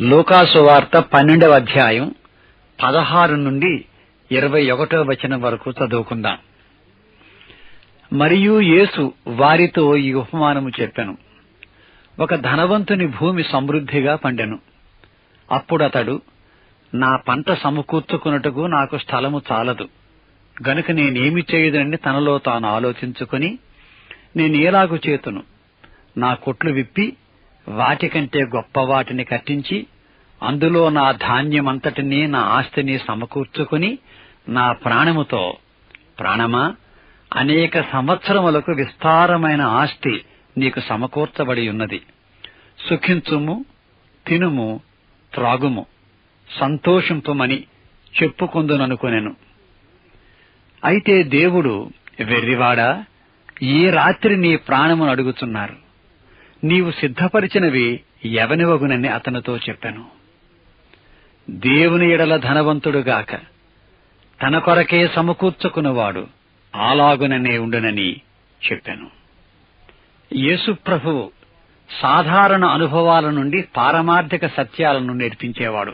లూకాసు వార్త పన్నెండవ అధ్యాయం పదహారు నుండి ఇరవై ఒకటో వచనం వరకు చదువుకుందాం. మరియు యేసు వారితో ఈ ఉపమానము చెప్పెను. ఒక ధనవంతుని భూమి సమృద్ధిగా పండెను. అప్పుడు అతడు నా పంట సమకూర్చుకున్నట్టుకు నాకు స్థలము చాలదు. గనుక నేనేమి చేయదని తనలో తాను ఆలోచించుకుని నేనేలాగు చేతును? నా కొట్లు విప్పి వాటికంటే గొప్ప వాటిని కట్టించి అందులో నా ధాన్యమంతటినీ నా ఆస్తిని సమకూర్చుకుని నా ప్రాణముతో ప్రాణమా అనేక సంవత్సరములకు విస్తారమైన ఆస్తి నీకు సమకూర్చబడి ఉన్నది. సుఖించుము తినుము త్రాగుము సంతోషింపుమని చెప్పుకుందుననుకొనెను. అయితే దేవుడు వెర్రివాడా ఈ రాత్రి నీ ప్రాణమును అడుగుతున్నారు నీవు సిద్ధపరిచినవి ఎవనివగునని అతనితో చెప్పాను. దేవుని ఎడల ధనవంతుడుగాక తన కొరకే సమకూర్చుకున్నవాడు ఆలాగుననే ఉండునని చెప్పాను. యేసుప్రభువు సాధారణ అనుభవాల నుండి పారమార్థిక సత్యాలను నేర్పించేవాడు.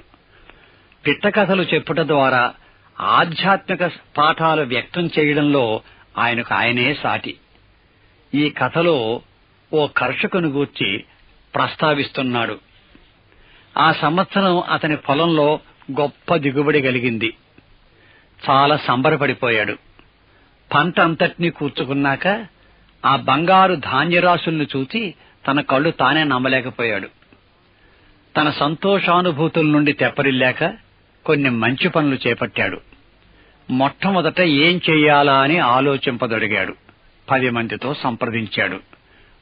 పిట్టకథలు చెప్పుట ద్వారా ఆధ్యాత్మిక పాఠాలు వ్యక్తం చేయడంలో ఆయనకు ఆయనే సాటి. ఈ కథలో ఓ కర్షకుని గూర్చి ప్రస్తావిస్తున్నాడు. ఆ సంవత్సరం అతని పొలంలో గొప్ప దిగుబడి కలిగింది. చాలా సంబరపడిపోయాడు. పంట అంతటినీ కూర్చుకున్నాక ఆ బంగారు ధాన్యరాశుల్ని చూచి తన కళ్ళు తానే నమ్మలేకపోయాడు. తన సంతోషానుభూతుల నుండి తెప్పరిల్లాక కొన్ని మంచి పనులు చేపట్టాడు. మొట్టమొదట ఏం చెయ్యాలా అని ఆలోచింపదొడిగాడు. పది మందితో సంప్రదించాడు.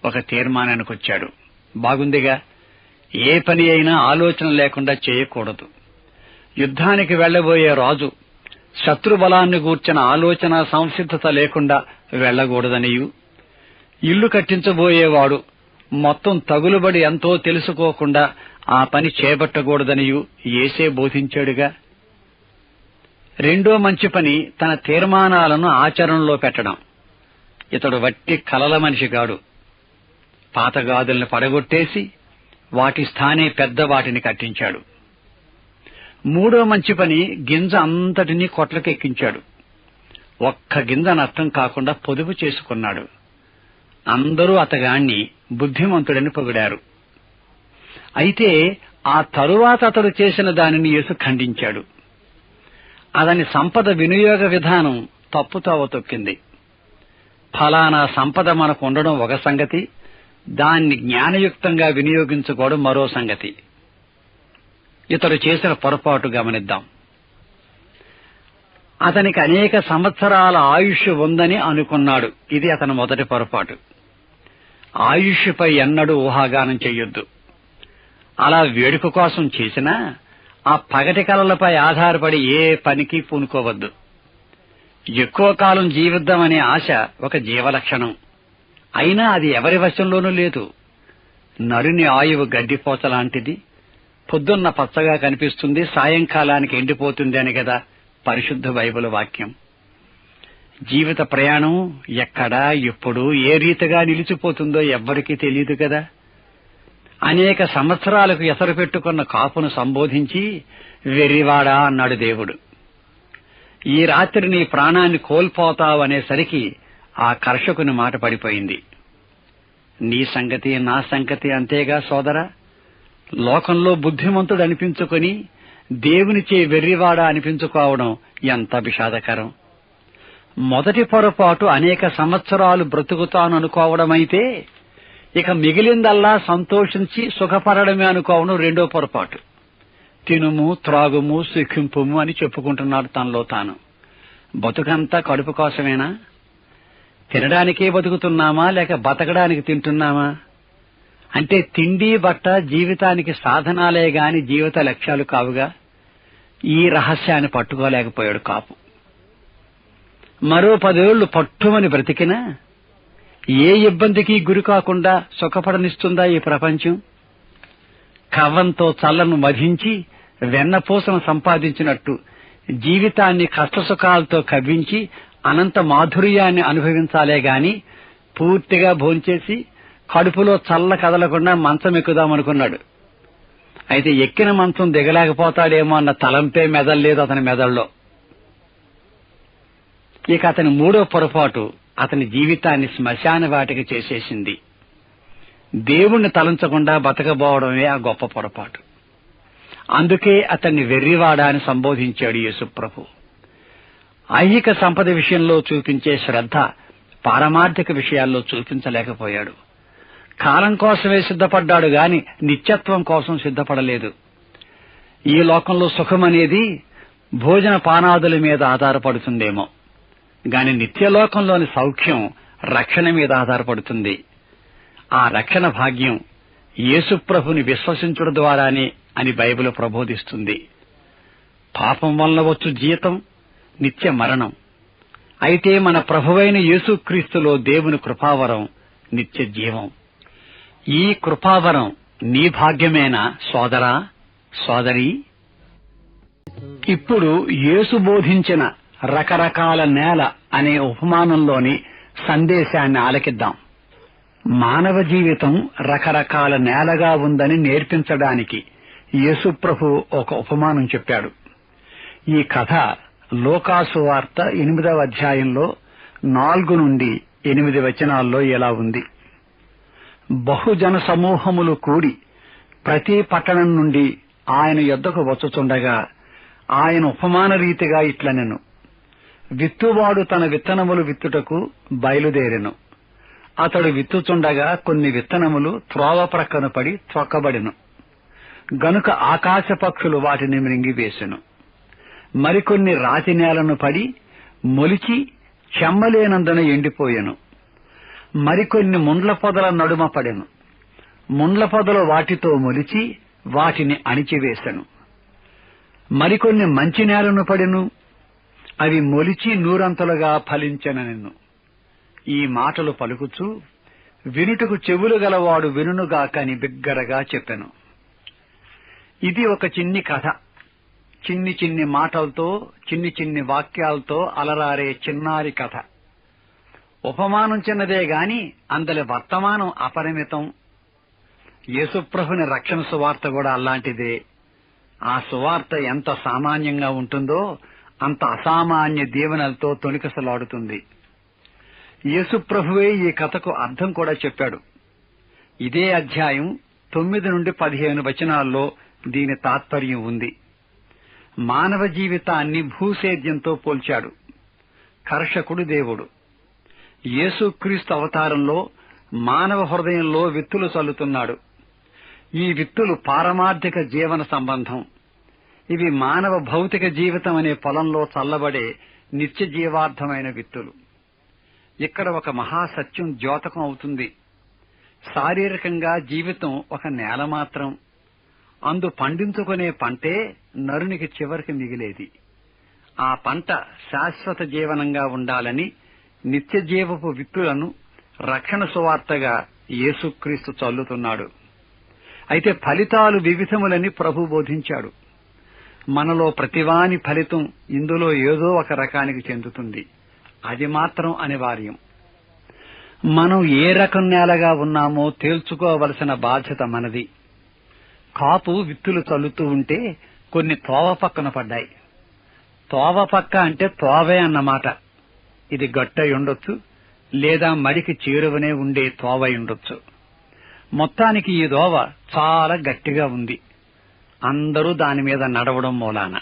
ఒక తీర్మానానికి వచ్చాడు బాగుందిగా ఏ పని అయినా ఆలోచన లేకుండా చేయకూడదు. యుద్ధానికి వెళ్ళబోయే రాజు శత్రుబలాన్ని గూర్చిన ఆలోచన సంసిద్ధత లేకుండా వెళ్ళకూడదనియు ఇల్లు కట్టించబోయేవాడు మొత్తం తగులుబడి ఎంతో తెలుసుకోకుండా ఆ పని చేపట్టకూడదనియు ఏసే బోధించాడుగా. రెండో మంచి పని తన తీర్మానాలను ఆచరణలో పెట్టడం. ఇతడు వట్టి కలల మనిషి కాడు పాతగాదుల్ని పడగొట్టేసి వాటి స్థానే పెద్ద వాటిని కట్టించాడు. మూడో మంచి పని గింజ అంతటినీ కొట్లకెక్కించాడు. ఒక్క గింజ నష్టం కాకుండా పొదుపు చేసుకున్నాడు. అందరూ అతగాణ్ణి బుద్ధిమంతుడని పొగిడారు. అయితే ఆ తరువాత అతడు చేసిన దానిని యేసు ఖండించాడు. అతని సంపద వినియోగ విధానం తప్పుతోవ తొక్కింది. ఫలానా సంపద మనకు ఉండడం ఒక సంగతి దాన్ని జ్ఞానయుక్తంగా వినియోగించుకోవడం మరో సంగతి. ఇతడు చేసిన పొరపాటు గమనిద్దాం. అతనికి అనేక సంవత్సరాల ఆయుష్ ఉందని అనుకున్నాడు. ఇది అతని మొదటి పొరపాటు. ఆయుష్పై ఎన్నడూ ఊహాగానం చెయ్యొద్దు. అలా వేడుక కోసం చేసినా ఆ పగటి కలలపై ఆధారపడి ఏ పనికి పూనుకోవద్దు. ఎక్కువ కాలం జీవిద్దామనే ఆశ ఒక జీవలక్షణం. అయినా అది ఎవరి వశంలోనూ లేదు. నరుని ఆయువు గడ్డిపోత లాంటిది. పొద్దున్న పచ్చగా కనిపిస్తుంది సాయంకాలానికి ఎండిపోతుంది అని కదా పరిశుద్ధ బైబిల్ వాక్యం. జీవిత ప్రయాణం ఎక్కడా ఎప్పుడు ఏ రీతిగా నిలిచిపోతుందో ఎవ్వరికీ తెలియదు కదా. అనేక సంవత్సరాలకు ఎసరు పెట్టుకున్న కాపును సంబోధించి వెర్రివాడా అన్నాడు దేవుడు. ఈ రాత్రి నీ ప్రాణాన్ని కోల్పోతావనేసరికి ఆ కర్షకుని మాట పడిపోయింది. నీ సంగతి నా సంగతి అంతేగా సోదరా. లోకంలో బుద్ధిమంతుడు అనిపించుకొని దేవునిచే వెర్రివాడ అనిపించుకోవడం ఎంత విషాదకరం మొదటి పొరపాటు అనేక సంవత్సరాలు బ్రతుకుతాననుకోవడమైతే ఇక మిగిలిందల్లా సంతోషించి సుఖపడడమే అనుకోవడం రెండో పొరపాటు. తినుము త్రాగుము సుఖింపుము అని చెప్పుకుంటున్నాడు తనలో తాను. బతుకంతా కడుపు కోసమేనా? తినడానికే బతుకుతున్నామా లేక బతకడానికి తింటున్నామా? అంటే తిండి బట్ట జీవితానికి సాధనాలే గాని జీవిత లక్ష్యాలు కావుగా ఈ రహస్యాన్ని పట్టుకోలేకపోయాడు కాపు. మరో పదేళ్ళు పట్టుమని బ్రతికినా ఏ ఇబ్బందికి గురి కాకుండా సుఖపడనిస్తుందా ఈ ప్రపంచం? కవ్వంతో చల్లను మధించి వెన్నపూసను సంపాదించినట్టు జీవితాన్ని కష్టసుఖాలతో కవ్వించి అనంత మాధుర్యాన్ని అనుభవించాలే గాని పూర్తిగా భోంచేసి కడుపులో చల్ల కదలకుండా మంచం ఎక్కుదామనుకున్నాడు. అయితే ఎక్కిన మంచం దిగలేకపోతాడేమో అన్న తలంపే మెదల్లేదు అతని మెదల్లో ఇక అతని మూడో పొరపాటు అతని జీవితాన్ని శ్మశాన వాటికి చేసేసింది. దేవుణ్ణి తలంచకుండా బతకబోవడమే ఆ గొప్ప పొరపాటు. అందుకే అతన్ని వెర్రివాడా అని సంబోధించాడు యేసుప్రభు. ఐహిక సంపద విషయంలో చూపించే శ్రద్ధ పారమార్థిక విషయాల్లో చూపించలేకపోయాడు. కాలం కోసమే సిద్ధపడ్డాడు గాని నిత్యత్వం కోసం సిద్ధపడలేదు. ఈ లోకంలో సుఖమనేది భోజన పానాదుల మీద ఆధారపడుతుందేమో. గాని నిత్యలోకంలోని సౌఖ్యం రక్షణ మీద ఆధారపడుతుంది. ఆ రక్షణ భాగ్యం యేసుప్రభుని విశ్వసించడం ద్వారానే అని బైబిల్ ప్రబోధిస్తుంది. పాపం వలన వచ్చు జీతం నిత్య మరణం. అయితే మన ప్రభువైన యేసుక్రీస్తులో దేవుని కృపావరం నిత్య జీవం. ఈ కృపావరం నీ భాగ్యమేనా సోదరా సోదరి? ఇప్పుడు యేసు బోధించిన రకరకాల నేల అనే ఉపమానంలోని సందేశాన్ని ఆలకిద్దాం. మానవ జీవితం రకరకాల నేలగా ఉందని నేర్పించడానికి యేసుప్రభు ఒక ఉపమానం చెప్పాడు. ఈ కథ లోకాసు వార్త ఎనిమిదవ అధ్యాయంలో నాలుగు నుండి ఎనిమిది వచనాల్లో ఎలా ఉంది? బహుజన సమూహములు కూడి ప్రతి పట్టణం నుండి ఆయన యొద్దకు వచ్చుచుండగా ఆయన ఉపమాన రీతిగా ఇట్లనెను. విత్తువాడు తన విత్తనములు విత్తుటకు బయలుదేరెను. అతడు విత్తుచుండగా కొన్ని విత్తనములు త్రోవ ప్రక్కన పడి త్రొక్కబడెను. గనుక ఆకాశ పక్షులు వాటిని మృంగివేసెను. మరికొన్ని రాతి నేలను పడి మొలిచి చెమ్మలేనందున ఎండిపోయెను. మరికొన్ని ముండ్ల పొదల నడుమ పడెను. ముండ్ల పొదలు వాటితో మొలిచి వాటిని అణిచివేశను మరికొన్ని మంచి నేలను పడెను. అవి మొలిచి నూరంతలుగా ఫలించెననెను ఈ మాటలు పలుకుచూ వినుటకు చెవులు గలవాడు వినుగాకని బిగ్గరగా చెప్పెను. ఇది ఒక చిన్ని కథ. చిన్ని చిన్ని మాటలతో చిన్ని చిన్ని వాక్యాలతో అలరారే చిన్నారి కథ. ఉపమానం చిన్నదే గాని అందలి వర్తమానం అపరిమితం. యేసుప్రభుని రక్షణ సువార్త కూడా అలాంటిదే. ఆ సువార్త ఎంత సామాన్యంగా ఉంటుందో అంత అసామాన్య దీవెనలతో తొణికసలాడుతుంది. యేసుప్రభువే ఈ కథకు అర్థం కూడా చెప్పాడు. ఇదే అధ్యాయం తొమ్మిది నుండి పదిహేను వచనాల్లో దీని తాత్పర్యం ఉంది. మానవ జీవితాన్ని భూసేద్యంతో పోల్చాడు. కర్షకుడు దేవుడు. యేసుక్రీస్తు అవతారంలో మానవ హృదయంలో విత్తులు చల్లుతున్నాడు. ఈ విత్తులు పారమార్థిక జీవన సంబంధం. ఇవి మానవ భౌతిక జీవితం అనే పొలంలో చల్లబడే నిత్య జీవార్థమైన విత్తులు. ఇక్కడ ఒక మహాసత్యం ద్యోతకం అవుతుంది. శారీరకంగా జీవితం ఒక నేల మాత్రం. అందు పండించుకునే పంటే నరునికి చివరికి మిగిలేది. ఆ పంట శాశ్వత జీవనంగా ఉండాలని నిత్యజీవపు విత్తులను రక్షణ సువార్తగా యేసుక్రీస్తు చల్లుతున్నాడు. అయితే ఫలితాలు వివిధములని ప్రభు బోధించాడు. మనలో ప్రతివాని ఫలితం ఇందులో ఏదో ఒక రకానికి చెందుతుంది. అది మాత్రం అనివార్యం. మనం ఏ రకం నేలగా ఉన్నామో తేల్చుకోవలసిన బాధ్యత మనది. కాపు విత్తులు చల్లుతూ ఉంటే కొన్ని తోవ పక్కన పడ్డాయి. తోవ పక్క అంటే తోవే అన్నమాట. ఇది గట్టై ఉండొచ్చు లేదా మడికి చేరువనే ఉండే తోవై ఉండొచ్చు. మొత్తానికి ఈ దోవ చాలా గట్టిగా ఉంది. అందరూ దాని మీద నడవడం మూలాన.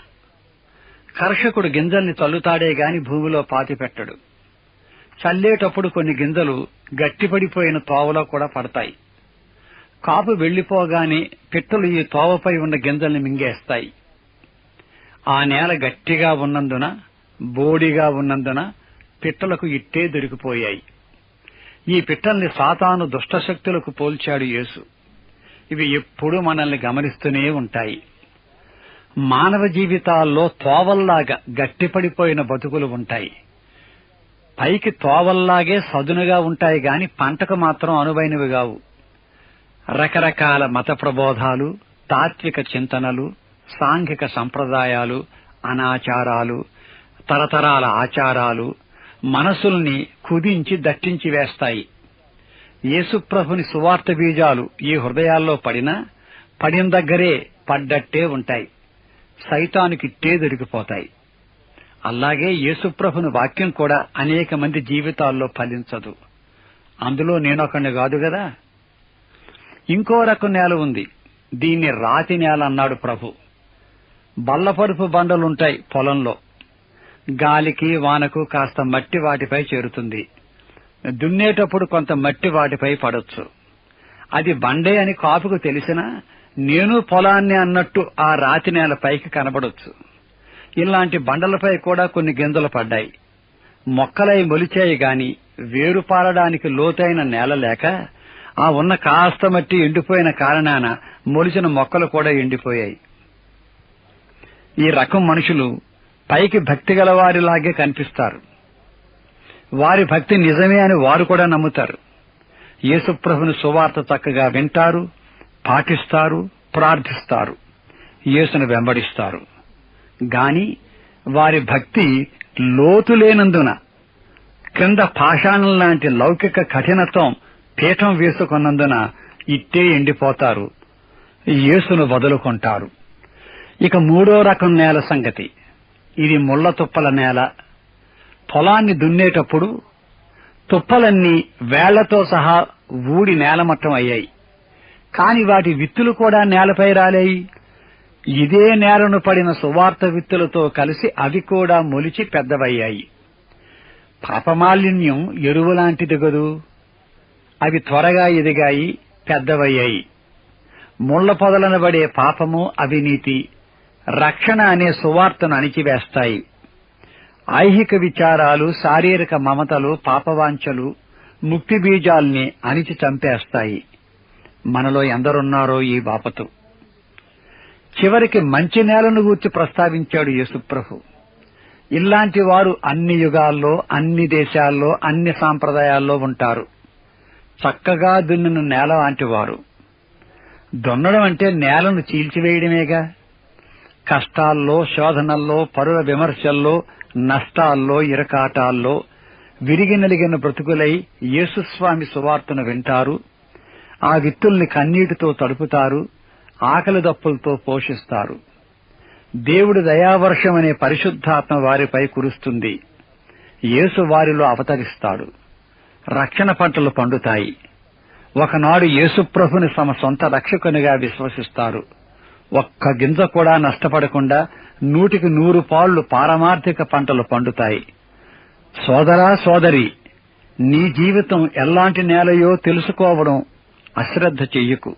కర్షకుడు గింజల్ని చల్లుతాడే గాని భూమిలో పాతి పెట్టడు. చల్లేటప్పుడు కొన్ని గింజలు గట్టిపడిపోయిన తోవలో కూడా పడతాయి. కాపు వెళ్ళిపోగానే పిట్టలు ఈ తోవపై ఉన్న గింజల్ని మింగేస్తాయి. ఆ నేల గట్టిగా ఉన్నందున బోడిగా ఉన్నందున పిట్టలకు ఇట్టే దొరికిపోయాయి. ఈ పిట్టల్ని సాతాను దుష్టశక్తులకు పోల్చాడు యేసు. ఇవి ఎప్పుడూ మనల్ని గమనిస్తూనే ఉంటాయి. మానవ జీవితాల్లో తోవల్లాగా గట్టిపడిపోయిన బతుకులు ఉంటాయి. పైకి తోవల్లాగే సదునుగా ఉంటాయి గాని పంటకు మాత్రం అనువైనవి కావు. రకరకాల మత ప్రబోధాలు తాత్విక చింతనలు సాంఘిక సంప్రదాయాలు అనాచారాలు తరతరాల ఆచారాలు మనసుల్ని కుదించి దట్టించి వేస్తాయి. యేసుప్రభుని సువార్త బీజాలు ఈ హృదయాల్లో పడినా పడిన దగ్గరే పడ్డట్టే ఉంటాయి. సైతానికిట్టే దొరికిపోతాయి. అలాగే యేసుప్రభుని వాక్యం కూడా అనేక మంది జీవితాల్లో ఫలించదు. అందులో నేనొకడిని కాదు కదా? ఇంకో రకం నేల ఉంది. దీన్ని రాతి నేల అన్నాడు ప్రభు. బల్లపరుపు బండలుంటాయి పొలంలో. గాలికి వానకు కాస్త మట్టి వాటిపై చేరుతుంది. దున్నేటప్పుడు కొంత మట్టి వాటిపై పడొచ్చు. అది బండే అని కాపుకు తెలిసినా నేను పొలాన్ని అన్నట్టు ఆ రాతి నేల పైకి కనబడొచ్చు. ఇలాంటి బండలపై కూడా కొన్ని గింజలు పడ్డాయి. మొక్కలై మొలిచాయి గాని వేరు పారడానికి లోతైన నేల లేక ఆ ఉన్న కాస్త మట్టి ఎండిపోయిన కారణాన మొలిచిన మొక్కలు కూడా ఎండిపోయాయి. ఈ రకం మనుషులు పైకి భక్తి గల వారిలాగే కనిపిస్తారు. వారి భక్తి నిజమే అని వారు కూడా నమ్ముతారు. యేసుప్రభుని సువార్త చక్కగా వింటారు పాటిస్తారు ప్రార్థిస్తారు యేసును వెంబడిస్తారు. గాని వారి భక్తి లోతు లేనందున క్రింద పాషాణం లాంటి లౌకిక కఠినత్వం పీఠం వేసుకున్నందున ఇట్టే ఎండిపోతారు. యేసును వదులుకుంటారు. ఇక మూడో రకం నేల సంగతి. ఇది ముళ్ళ తుప్పల నేల. పొలాన్ని దున్నేటప్పుడు తుప్పలన్నీ వేళ్ళతో సహా ఊడి నేలమట్టం అయ్యాయి. కాని వాటి విత్తులు కూడా నేలపై రాలేయి. ఇదే నేలను పడిన సువార్త విత్తులతో కలిసి అవి కూడా మొలిచి పెద్దవయ్యాయి. పాపమాలిన్యం ఎరువులాంటిది గదు అవి త్వరగా ఎదిగాయి పెద్దవయ్యాయి. ముళ్ళ పొదలనబడే పాపము అవినీతి రక్షణ అనే సువార్తను అణిచివేస్తాయి. ఐహిక విచారాలు శారీరక మమతలు పాపవాంఛలు ముక్తి బీజాల్ని అణిచి చంపేస్తాయి. మనలో ఎందరున్నారో ఈ బాపతు. చివరికి మంచి నేలను గూర్చి ప్రస్తావించాడు యేసుప్రభు. ఇలాంటి వారు అన్ని యుగాల్లో అన్ని దేశాల్లో అన్ని సాంప్రదాయాల్లో ఉంటారు. చక్కగా దున్నిన నేల లాంటివారు. దున్నడం అంటే నేలను చీల్చివేయడమేగా? కష్టాల్లో శోధనల్లో పరుల విమర్శల్లో నష్టాల్లో ఇరకాటాల్లో విరిగి నలిగిన బ్రతుకులై యేసుస్వామి సువార్తను వింటారు. ఆ విత్తుల్ని కన్నీటితో తడుపుతారు ఆకలి దప్పులతో పోషిస్తారు. దేవుడి దయావర్షం అనే పరిశుద్ధాత్మ వారిపై కురుస్తుంది. యేసు వారిలో అవతరిస్తాడు. రక్షణ పంటలు పండుతాయి. ఒకనాడు యేసుప్రభుని తమ సొంత రక్షకునిగా విశ్వసిస్తారు. ఒక్క గింజ కూడా నష్టపడకుండా నూటికి నూరు పాళ్ళు పారమార్థిక పంటలు పండుతాయి. సోదరా సోదరి నీ జీవితం ఎలాంటి నేలయో తెలుసుకోవడం అశ్రద్ధ చెయ్యకు